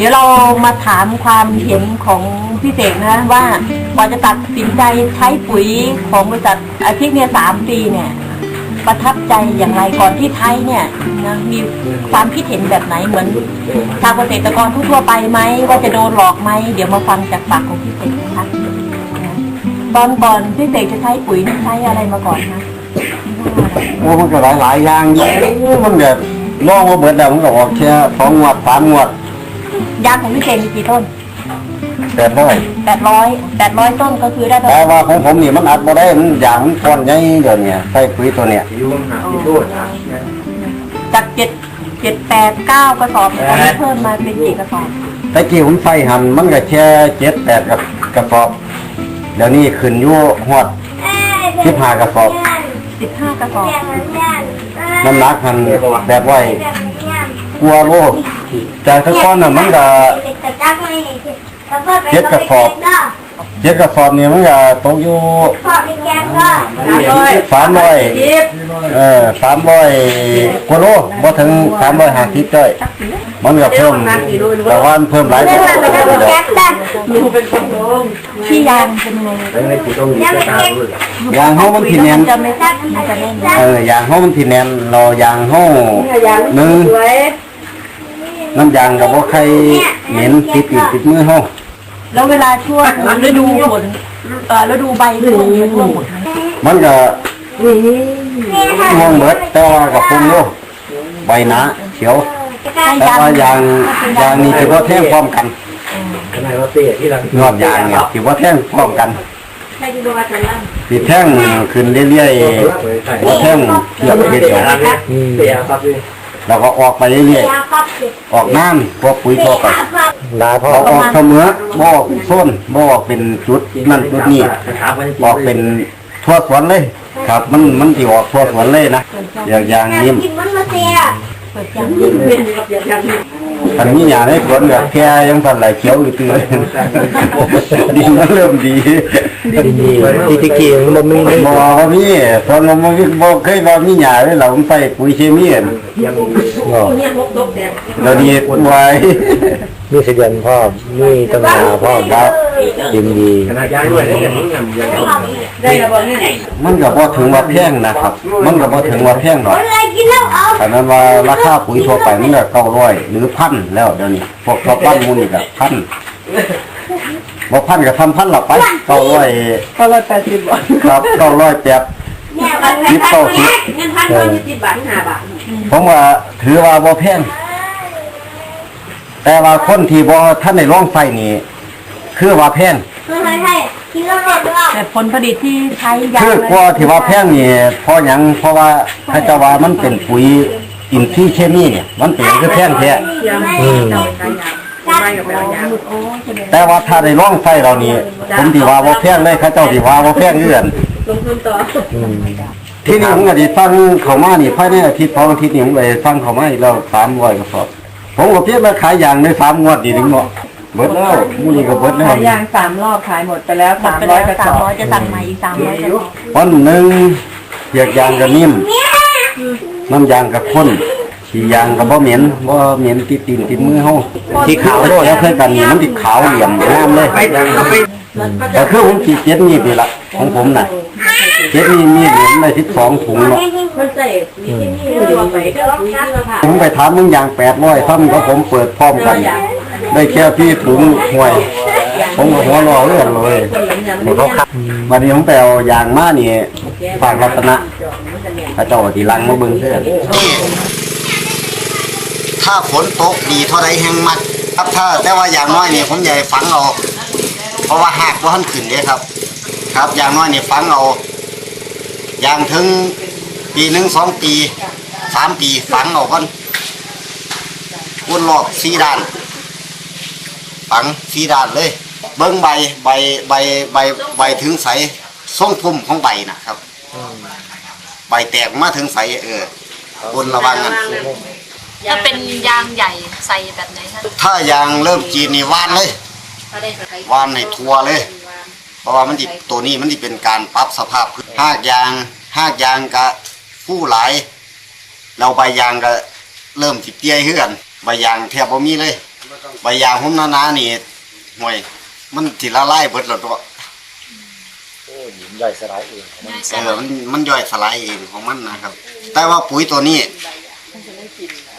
เดี๋ยวเรามาถามความเห็นของพี่เสกนะว่าก่อนจะตัดสินใจใช้ปุ๋ยของบริษัทอาทิตย์เนี่ยสามปีเนี่ย ประทับใจอย่างไรก่อนที่ใช้เนี่ยนะมีความคิดเห็นแบบไหนเหมือนชาวเกษตรกรทั่วไปไหมว่าจะโดนหลอกไหมเดี๋ยวมาฟังจากปากของพี่เสกนะคะตอนก่อนพี่เสกจะใช้ปุ๋ยนี่ใช้อะไรมาก่อนคะโอ้มันก็หลายหลายอย่างอยู่มันแบบลองมาเบิดแล้วมันก็ออกแค่สองงวดสามงวด ยางของพี่เสกมีกี่ต้นแปดร้อยแปดร้อยแปดร้อยต้นก็คือได้ประแต่มาณว่าของผมนี่มันอัดบ่ได้มันอย่างมันก้อนใหญ่เดี๋ยวนี้ใส่ปุ๋ยตัวเนี้ยจากเจ็ดเจ็ดแปดเก้ากระสอบตอนนี้เพิ่มมาเป็นกี่กระสอบแต่กี้ผมใส่หันมันก็แค่เจ็ดแปดกับกระสอบเดี๋ยวนี้ขึ้นอยู่ฮอดสิบห้ากระสอบสิบห้ากระสอบน้ำหนักหันแบบไว้กลัวโล จากแตะก้อนน่ะมันก็เจ็ดกระสอบเจ็ดกระสอบนี่มันก็ตกอยู่สามร้อยเออสามร้อยกว่าโลบ่ถึงสามร้อยห้าสิบได้มันก็เพิ่มแต่ว่ามันเพิ่มหลายกว่าเดิมที่ยางเป็นยังไงยางเฮามันที่แน่นจะไม่มันจะแน่นเออยางเฮามันที่แน่นเรายางเฮาหนึ่ง น้ำยางก็บ่ใครเหม็นติดอยู่ติดมือเฮาแล้วเวลาช่วงฤดูฝนเอ่อฤดูใบร่วงมันร่วงหมดไหมมันก็มองเบิดแต่ว่ากับปุ่มโลใบหนาเขียวแต่ว่ายางยางนี่ถือว่าแท่งพร้อมกันขนาดว่าเตี้ยที่เรายอดยางเนี่ยถือว่าแท่งพร้อมกันสีแท่งขึ้นเรื่อยๆว่าแท่งเทียบเดียวเตี้ย ครับพี่แล้วก็ออกไปเรื่อยๆออกน้ำพวกปุ๋ยทั่วไปลาพ่อเขาออกเสมอบ่ออกเป็นโซนบ่ออกเป็นจุดนั่นจุดนี้ถามมันออกเป็นทั่วสวนเลย ครับ มันมันที่ออกทั่วสวนเลยนะอย่างยางนิ่มเปิดยางยิ่งเป็นกับยางยางอันนี้หญ้าในสวนแบบแค่ยังสั่นไหลเขียวอยู่ตื้อดินมันเริ่มดี ดีที่ตะกี้มันมีเลยบ่ว่ามีตอนมันบ่มีบ่เคยว่ามีหญ้าเลยเราใส่ปุ๋ยเคมีอั่นยังเนี่ยลบลบแดดเราดีไว้มีเสถียรพ่อมีต้นนาพ่อครับยินดีขนาดยางด้วยยังยังยังได้ระเบิดนี่ไหนมันก็บ่ถึงว่าแพงนะครับ มันก็บ่ถึงว่าแพงหรอกแต่นั้นว่าราคาปุ๋ยทั่วไปมันก็900หรือพันแล้วเดี๋ยวนี้พวกท็อปปั้นมูลนี่ก็พัน บ่พันก็ทำพันละไป900ก็ร้อยแปดสิบบาทครับ900แปดเงินพันร้อยยี่สิบบาทห้าบาทผมว่าถือว่าบ่แพงแต่ว่าคนที่บ่ท่านได้ลองใส่นี่คือว่าแพงแต่ผลผลิตที่ใช้ยางคือกว่าที่ว่าแพงนี่เพราะหยังเพราะว่าถ้าจะว่ามันเป็นปุ๋ยอินทรีย์เคมีเนี่ยมันเป็นคือแพงแท้ อืมแต่ว่าถ้าได้ลองใส่เรานี่ผมที่ว่าบ่แพงเลยเขาเจ้าที่ว่าบ่แพงเอื้อนลงทุนต่ออืมที่นี่ผมก็สิฟังเขามานี่ภายในอาทิตย์สองอาทิตย์นี่ผมไปฟังเขามาอีกแล้ว300กระสอบผมก็เพียงมาขายอย่างใน3งวดนี่ถึงเนาะเบิดแล้วมื้อนี้ก็เบิดแล้วขายยางสามรอบขายหมดไปแล้วหมดสามไปร้แล้อยวกระสสามอบร้อยจะสั่งใหม่อีกสามร้อยกระสอบวันหนึ่งเปียกยางก็นิ่มน้ำยางก็ข้น ขี้ยางก็บ่เหม็นบ่เหม็นติดตีนติดมือเฮาที่ขาวโลดแล้วเคยกันนี่มันติดขาวเหลี่ยมงามเลยแต่คือผมขีดเจ็ดนี่ปีละของผมน่ะเจ็ดนี่มีเหรียญในสิบสองถุงเนาะมันใส่มีที่นี่เราไปก็ร้องน้ำค่ะผมไปถามมึงอย่างแปดร้อยซ้ำก็ผมเปิดพร้อมกัน ได้แค่พี่ถุงห่วย ผมก็หัวเรอเรื่องเลยเขาขับวันนี้ผมไปเอายางมานี่ฝากรัตนะพระเจ้าตีลังมาเบิ่งเพื่อน ถ้าฝนตกดีเท่าไรแห้งมักครับถ้าแต่ว่าอย่างน้อยเนี่ยผมใหญ่ฝังเอาเพราะว่าหากว่าท่านขึ้นเด้ครับ ครับอย่างน้อยเนี่ยฝังเอาอย่างถึงปีหนึ่งสองปีสามปีฝังเอาก่อนวนรอบสี่ด้าน ฝังสี่ด้านเลย เบิ้งใบใบใบใบใบถึงใสทรงพุ่มของใบนะครับ ใบแตกมาถึงใสเออบนระวังกัน ถ้าเป็นยางใหญ่ใส่แบบไหนคะถ้ายางเริ่มจีนนี่วานเลย วานให้ทัวเลย เพราะว่ามันติตัวนี้มันติเป็นการปรับสภาพพื้นหากยางหากยางกะผู้หลายเราใบยางก็เริ่มติเตี้ยขึ้นกันใบยางแทบบ่มีเลยใบยางผมหนาๆนี่ห่วย มันสิละลายเบิดแล้วตัวโอ้หินย่อยสลายเองง่ายเอใช่ไหมอมันมันย่อยสลายเองของมันนะครับ แต่ว่าปุ๋ยตัวนี้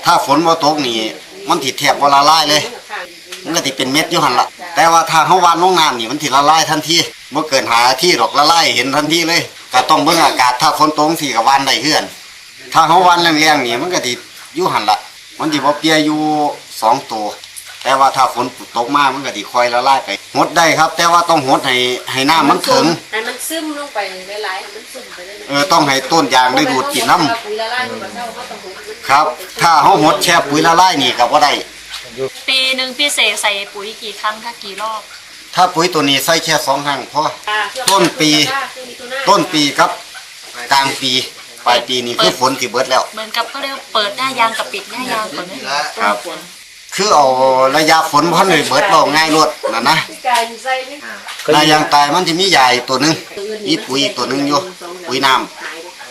ถ้าฝนบ่ตกนี่มันติดแถบบ่ละลายเลย มันก็ติเป็นเม็ดอยู่หันละแต่ว่าถ้าเขาวานลงน้ำนี่มันติดละลายทันทีเมื่อเกินหาที่หรอกละลายเห็นทันทีเลยก็ต้องเบิ่งอากาศถ้าฝนตกสิก็หวานได้เฮือน ถ้าเขาวานแรงๆนี่มันก็สิอยู่หันละมันสิบ่เปียอยู่สองตัว แต่ว่าถ้าฝนตกมามันก็สิค่อยละลายไปหดได้ครับ แต่ว่าต้องหดให้ให้น้ำมันถึงให้มันซึมลงไปหลายๆให้มันซึมไปเลยเออต้องให้ต้นยางได้ดูดกินน้ำปุ๋ยละลายมันก็เศร้าเขาต้องหุบครับ ถ้าเขาหดแช่ปุ๋ยละลายนี่ก็บ่ได้ปีหนึ่งพี่เสกใส่ปุ๋ยกี่ครั้งคะกี่รอบ ถ้าปุ๋ยตัวนี้ใส่แค่สองครั้งพอต้นปี ต้นปีครับกลางปีปลายปีนี่คือฝนที่เบิดแล้วเหมือนกับเขาเรียกว่าเปิดหน้ายางกับปิดหน้ายางก่อนไหมครับ คือเอาระยะฝนพันเลยเบิดเราง่ายรวดนะนะกายใส่ไม่นายางตายมันจะมีใหญ่ตัวหนึงมีปุ๋ยอีกตัวหนึงอยู่ปุ๋ยน้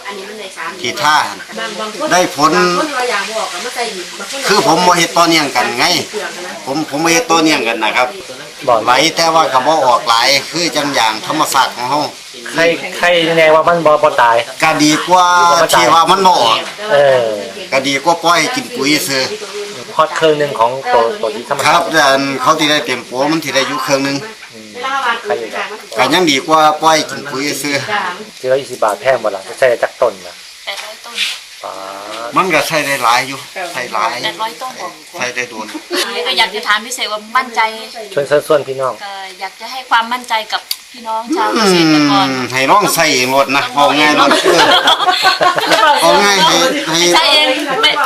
อันนี้มันในสามำที่ท่าบางบางคนได้ผลบางคนเราอยากบอกกับมาใส่อีกบางคนคือผมบ่เฮ็ดต่อเนื่องกันไงเปลือกนะผมผมบ่เฮ็ดต่อเนื่องกันนะครับบ่อนไหลแต่ว่าก็บ่ออกหลายคือจังอย่างธรรมศาสตร์ของเฮาใครใครแน่ว่ามันบ่บ่ตายก็ดีกว่าที่ว่ามันบ่ออกเออก็ดีกว่าปล่อยให้กินปุ๋ยซื้อ พอดครึ่งหนึงของตัวตัวที่ธรรมคชารับติแต่อันเขาที่ได้เต็มปัวมันที่ได้อยู่เครื่องหนึงเวลาวางปุ๋ยจากมันก็ยังดีกว่าปล่อยให้กินปุ๋ยซื้อจ้าที่ร้อยยี่สิบบาทแพงบ่ล่ะใช่จักต้นนะแปดร้อยต้นป๋ามันก็ใช้ได้หลายอยู่ใช้หลายแปดร้อยต้นใช้ได้โดนก็อยากจะถามพี่เสกว่ามั่นใจชวนเชิญส่วนพี่น้องก็อยากจะให้ความมั่นใจกับพี่น้องชาวเกอืษตรกรมให้น้องใส่เองหมดนะเอาง่ายรถเออเอาง่ายให้ให้ใช้เองไม่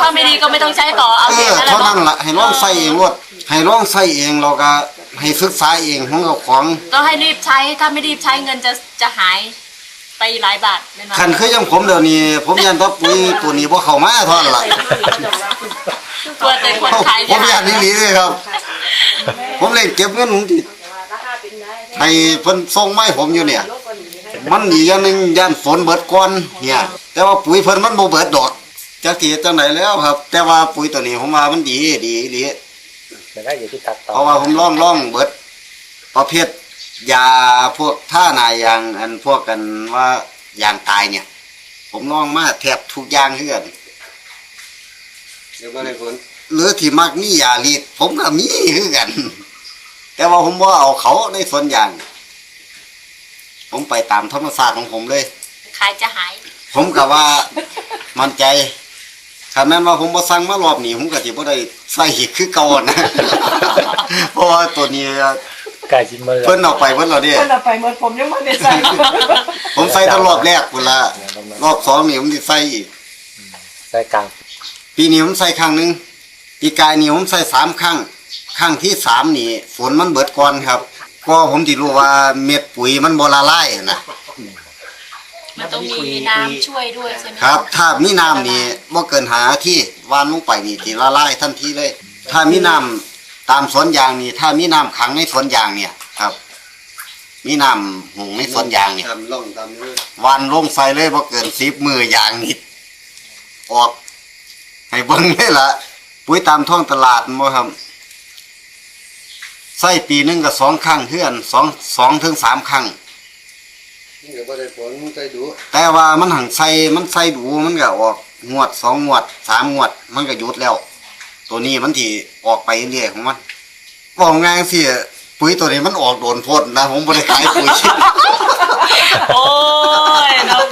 ถ้าไม่ดีก็ไม่ต้องใช้ต่อเอาเอเองอนั่นแหละเท่านั้นเนาะล่ะให้น้องใส่เองหมดให้น้องใส่เองเราก็ให้ศึกษาเองของเราของต้องให้รีบใช้ถ้าไม่รีบใช้เงินจะจะหายไปหลายบาทแน่นอนคันคือยังผมเดี๋ยวนี้ ผมยันว่าปุ๋ยตัวนี้บ่เข้ามาเท่านั้นล่ะกลัวแต่คนขายผมอยากนี่หลีเลยครับ ผมเลยเก็บเงินผมที่ให้เพิ่นส่งไมาให้ผมอยู่เนี่ย มันอีกอย่างหนึงย่านฝนเบิดก่อนเนี่ย แต่ว่าปุ๋ยเพิ่นมันบ่เบิดดอก จักสิเฮ็ดจังไดแล้วครับ แต่ว่าปุ๋ยตัวนี้ผมว่ามันดีดีดีเดี๋ยวได้อยู่ที่ตัดต่อเพราะว่าผมล่องล่องเบิดประเภทยาพวกท่านายอย่างอันพวกกันว่ายางตายเนี่ย ผมล่องมาแทบทุกอย่างคือกันเดี๋ยวก็ได้ผลหรือที่มักมียาลีดผมก็มีคือกัน แต่ว่าผมว่าเอาเขาในสวนยาง ผมไปตามธรรมศาสตร์ของผมเลย ขายจะหาย ผมก็ว่ามั่นใจ ถ้าแม้นว่าผมบ่สั่งมารอบนี้ผมก็สิบ่ได้ใส่อีกคือเก่านะ เพราะว่าตัวนี้ไก่จิมเมอร์เพิ่นเอาไปเพิ่นเราเด้ คนเราไปเมื่อผมยังไม่ได้ใส่ ผมใส่ตั้งรอบแรกพุ่นละรอบสองนี่ผมสิใส่อีก ใส่กลางปีนี้ผมใส่ครั้งหนึงปีกายนี่ผมใส่สามครั้งครั้งที่สามนี่ฝนมันเบิดก่อนครับ ก็ผมสิรู้ว่าเม็ดปุ๋ยมันบ่ละลายนะ มันต้องมีน้ำช่วยด้วยใช่ไหมครับ ถ้ามีน้ำนี่บ่เกินหาที่วานลงไปนี่สิละลายทันทีเลย ถ้ามีน้ำตามสวนยางนี่ถ้ามีน้ำขังในสวนยางเนี่ยครับ มีน้ำหุงในสวนยางเนี่ยทำล่องทำนี่วันลงใส่เลยบ่เกินสิบมืออย่างนี้ออกให้เบิ่งเลยล่ะปุ๋ยตามท้องตลาดบ่ครับใส่ปีหนึงก็สองครั้งเทื่อนสองสองถึงสามครั้ง นี่ก็บ่ได้ผลใจดูแต่ว่ามันหังใส่มันใส่ดูมันก็ออกงวดสองงวดสามงวด มันก็หยุดแล้ว ตัวนี้มันที่ออกไปเรื่อยของมันบอกง่ายสิปุ๋ยตัวนี้มันออกโดนพ่นนะผมบ่ได้ขายปุ๋ย โอ้ยเนาะ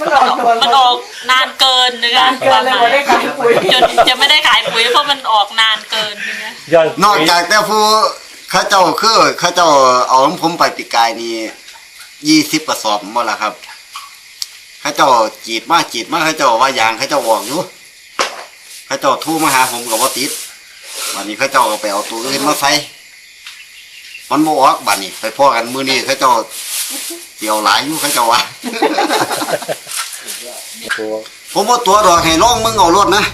มันออกตัวมันออกนานเกินนะคะเกินเลยว่าได้ขายปุ๋ยจนจะไม่ได้ขายปุ๋ยเพราะมันออกนานเกินนะคะย้อนนอกจากแต่ผู้เข้าเจ้าคือเข้าเจ้าเอาของผมไปปีกายนี่ ยี่สิบกระสอบบ่ละครับข้าเจ้าจีดมากจีดมาเข้าเจ้าว่ายางข้าเจ้าออกอยู่ข้าเจ้าทู่มาหาผมกับว่าติดวันนี้ข้าเจ้าก็ไปเอาตัวอื่นมาใส่มันบ่ออกบัดนี้ ไปพ่อกันมือนี้ข้าเจ้าเกี่ยวหลายอยู่ข้าเจ้าว่าตัวผมว่าตัวดอกให้ลองมึงเอารถนะ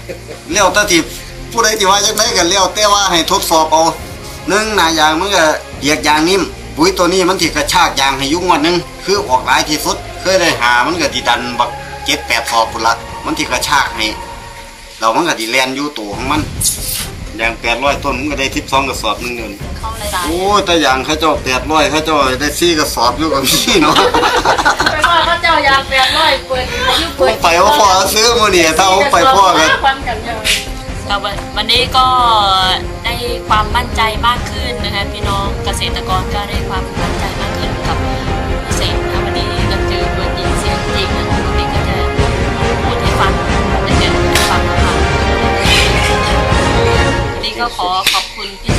เลี้ยวตะทิผู้ใดที่ว่าจังไดกันเลี้ยวแต่ว่าให้ทดสอบเอาหนึ่งหน้ายางมันก็เหยียกยางนิ่ม ปุ๋ยตัวนี้มันสิกระชากยางให้อยุ่งวันหนึงคือออกหลายที่สุด เคยได้หามันก็สิดันบักเจ็ดแปดสอบพุ่นละมันสิกระชากให้เรามันก็สิแล่นอยู่ตัวของมันอย่างแปดร้อยต้นมันก็ได้ทิพสองกระสอบหนึงเดือนเข้าหลายโอ้แต่อย่างเขาเจ้าแปดร้อยเขาเจ้าได้สี่กระสอบอยู่กับพี่เนาะๆไปว่าเขาเจ้าอยากแปดร้อยเปิดอายุผเปิมดไปว่าพ่อซื้อมาเนี่ยถ้าผมไปพ่อกันฟันกันเลยค่ะวันวันนี้ก็ ได้ความมั่นใจมากขึ้นนะคะพี่น้องเกษตรกรก็ได้ความมั่นใจมากขึ้นกับเกษตรนะวันนี้ก็เจอตัวจริงเสียงจริงนะปกติก็จะพูดให้ฟังแต่เดี๋ยวฟังนะคะวันนี้ก็ขอขอบคุณพี่